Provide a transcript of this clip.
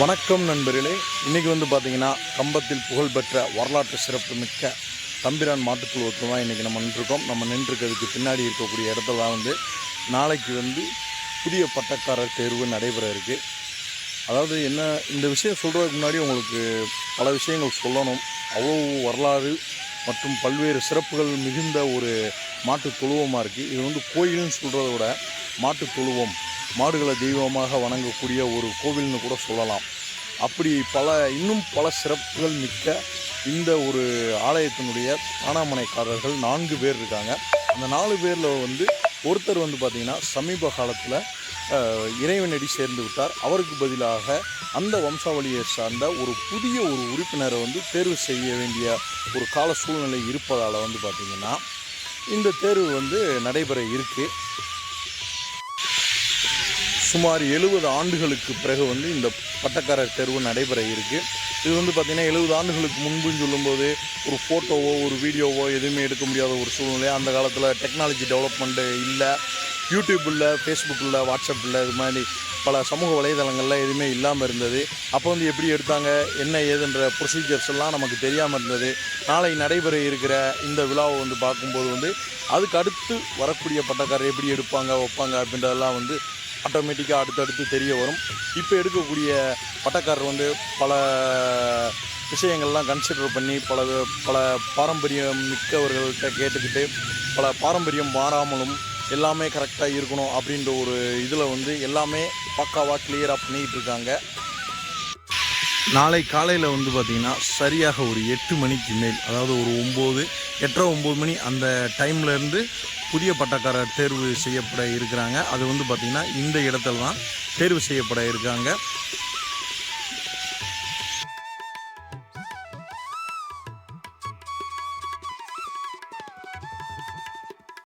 வணக்கம் நண்பர்களே. இன்றைக்கி வந்து பார்த்தீங்கன்னா கம்பத்தில் புகழ்பெற்ற வரலாற்று சிறப்பு மிக்க தம்பிரான் மாட்டுக்குழுவத்தில் தான் இன்றைக்கி நம்ம நின்றுருக்கோம். நம்ம நின்றுருக்கிறதுக்கு பின்னாடி இருக்கக்கூடிய இடத்துல தான் வந்து நாளைக்கு வந்து புதிய பட்டக்காரர் தேர்வு நடைபெற இருக்குது அதாவது என்ன இந்த விஷயம் சொல்கிறதுக்கு முன்னாடி உங்களுக்கு பல விஷயங்கள் சொல்லணும். அவ்வளோ வரலாறு மற்றும் பல்வேறு சிறப்புகள் மிகுந்த ஒரு மாட்டு தொழுவமாக இருக்குது இது வந்து கோயில்னு சொல்கிறத விட மாட்டு தொழுவம் மாடுகளை தெய்வமாக வணங்கக்கூடிய ஒரு கோவில்னு கூட சொல்லலாம். அப்படி பல இன்னும் பல சிறப்புகள் மிக்க இந்த ஒரு ஆலயத்தினுடைய ஆனாமனைக்காரர்கள் நான்கு பேர் இருக்காங்க. அந்த நாலு பேரில் வந்து ஒருத்தர் வந்து பார்த்திங்கன்னா சமீப காலத்தில் இறைவனடி சேர்ந்து விட்டார். அவருக்கு பதிலாக அந்த வம்சாவளியை சார்ந்த ஒரு புதிய ஒரு உறுப்பினரை வந்து தேர்வு செய்ய வேண்டிய ஒரு கால சூழ்நிலை இருப்பதால் வந்து பார்த்திங்கன்னா இந்த தேர்வு வந்து நடைபெற இருக்குது சுமார் எழுபது ஆண்டுகளுக்கு பிறகு வந்து இந்த பட்டக்காரர் தேர்வு நடைபெற இருக்குது இது வந்து பார்த்திங்கன்னா எழுபது ஆண்டுகளுக்கு முன்புன்னு சொல்லும்போது ஒரு ஃபோட்டோவோ ஒரு வீடியோவோ எதுவுமே எடுக்க முடியாத ஒரு சூழ்நிலை. அந்த காலத்தில் டெக்னாலஜி டெவலப்மெண்ட்டு இல்லை. யூடியூப்பில் ஃபேஸ்புக்கில் வாட்ஸ்அப்பில் இது மாதிரி பல சமூக வலைதளங்களில் எதுவுமே இல்லாமல் இருந்தது. அப்போ வந்து எப்படி எடுத்தாங்க என்ன ஏதுன்ற ப்ரொசீஜர்ஸ் எல்லாம் நமக்கு தெரியாமல் இருந்தது. நாளை நடைபெற இருக்கிற இந்த விழாவை வந்து பார்க்கும்போது வந்து அதுக்கு அடுத்து வரக்கூடிய பட்டக்காரர் எப்படி எடுப்பாங்க வைப்பாங்க அப்படின்றதெல்லாம் வந்து ஆட்டோமேட்டிக்காக அடுத்தடுத்து தெரிய வரும். இப்போ எடுக்கக்கூடிய பட்டக்காரர் வந்து பல விஷயங்கள்லாம் கன்சிடர் பண்ணி பல பல பாரம்பரியம் மிக்கவர்கள்ட்ட கேட்டுக்கிட்டு பல பாரம்பரியம் மாறாமலும் எல்லாமே கரெக்டாக இருக்கணும் அப்படின்ற ஒரு இதில் வந்து எல்லாமே பக்காவாக கிளியராக பண்ணிக்கிட்டு இருக்காங்க. நாளை காலையில் வந்து பார்த்திங்கன்னா சரியாக ஒரு எட்டு மணிக்கு மேல் அதாவது ஒரு ஒம்பது எட்டரை ஒம்பது மணி அந்த டைம்லேருந்து புதிய பட்டக்காரர் தேர்வு செய்யப்பட இருக்கிறாங்க. அது வந்து பார்த்திங்கன்னா இந்த இடத்துல தான் தேர்வு செய்யப்பட இருக்காங்க.